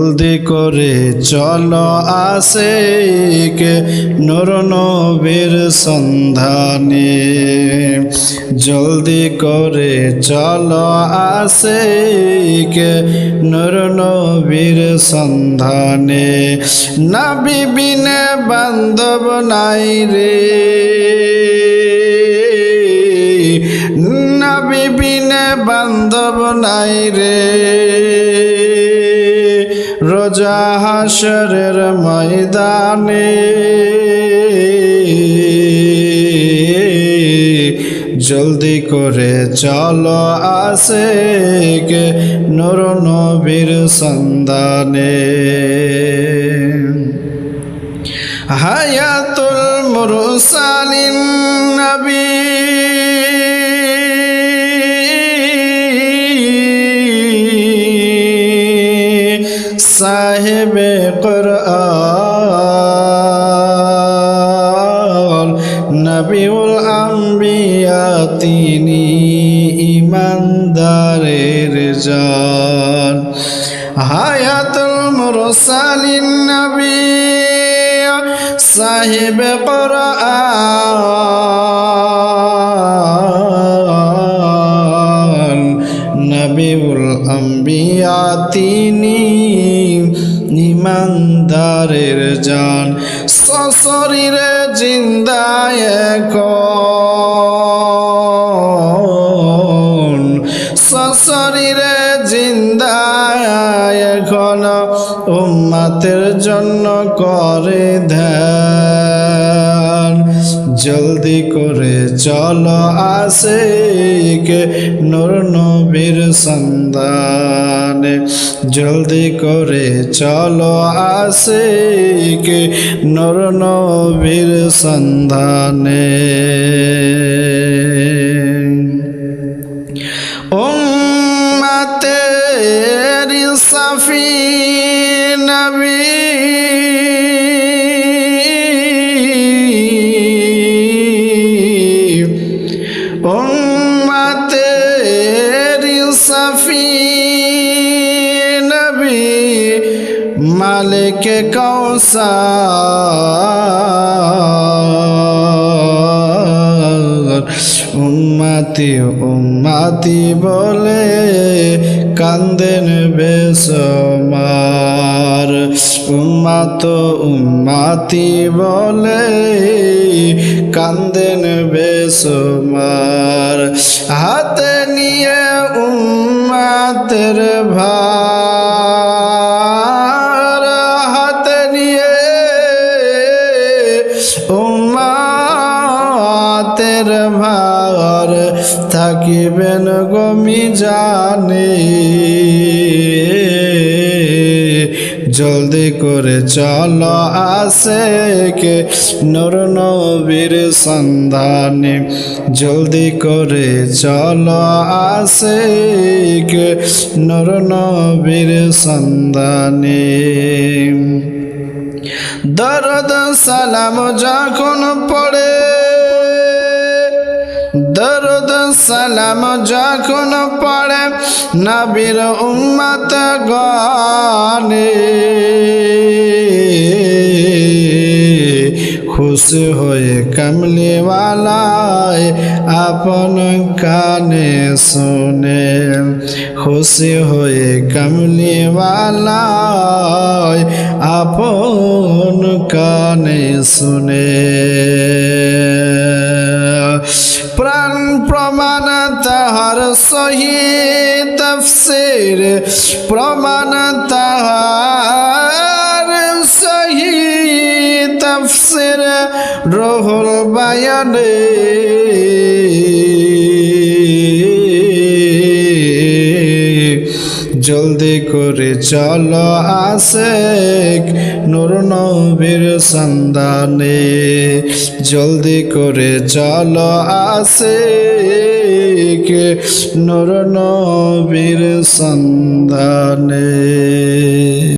জলদি করে চলো আসে কে নূর নবীর সন্ধানে। জলদি করে চলো আসে কে নূর নবীর সন্ধানে। নবী বিনে বান্ধব নাই রে। নবী বিনে বান্ধব নাই রে। রোজা হাসরের ময়দানে জলদি করে চলো আসে কে নর নবীর সন্ধানে। হায়াতুল মুরসালিন নবী সাহেবে কোরআন নবিউল আম্বিয়া তিনি ইমানদারের জান। হায়াতুল মুরসালিন নবী, সাহেবে কোরআন। নবিউল আম্বিয়া তিনি ইমানদারের জান সশরীরে জিন্দায় এখন। সশরীরে জিন্দায় এখন উম্মাতের জন্য করে ধ্যান জলদি করে চলো আসে কে নূর নবীর সন্ধানে। জলদি করে চলো আসে কে নূর নবীর সন্ধানে। উম্মতের সফি নবী উম্মতের সফি নবী মালিক কৌসার উম্মাতি উম্মাতি বলে কান্দেন বেসমার উম্মাত উম্মাতি বলে কান্দেন বেসমার হাতে নিয়ে উম্মাতের ভার। হাতে নিয়ে উম্মাতের ভার। থাকিবেন গমি জানে জলদি করে চলো আসে কে? নর নবীর সন্ধানে জলদি করে চলো আসে কে? নর নবীর সন্ধানে। দরদ সালাম যখন পড়ে সালাম যখন পড়ে নবীর উম্মত গানে। খুশ হয়ে কমলিওয়ালায় আপন কানে শুনে। খুশি হয়ে কমলিওয়ালায় আপন কানে শুনে। তাহার সহি তফসির প্রমাণ তাহার সহি তফসির রহুল বায়ানে। জলদি করে চল আসে নূর নবীর সন্ধানে। জলদি করে চল আসে নূর নবীর সন্ধানে।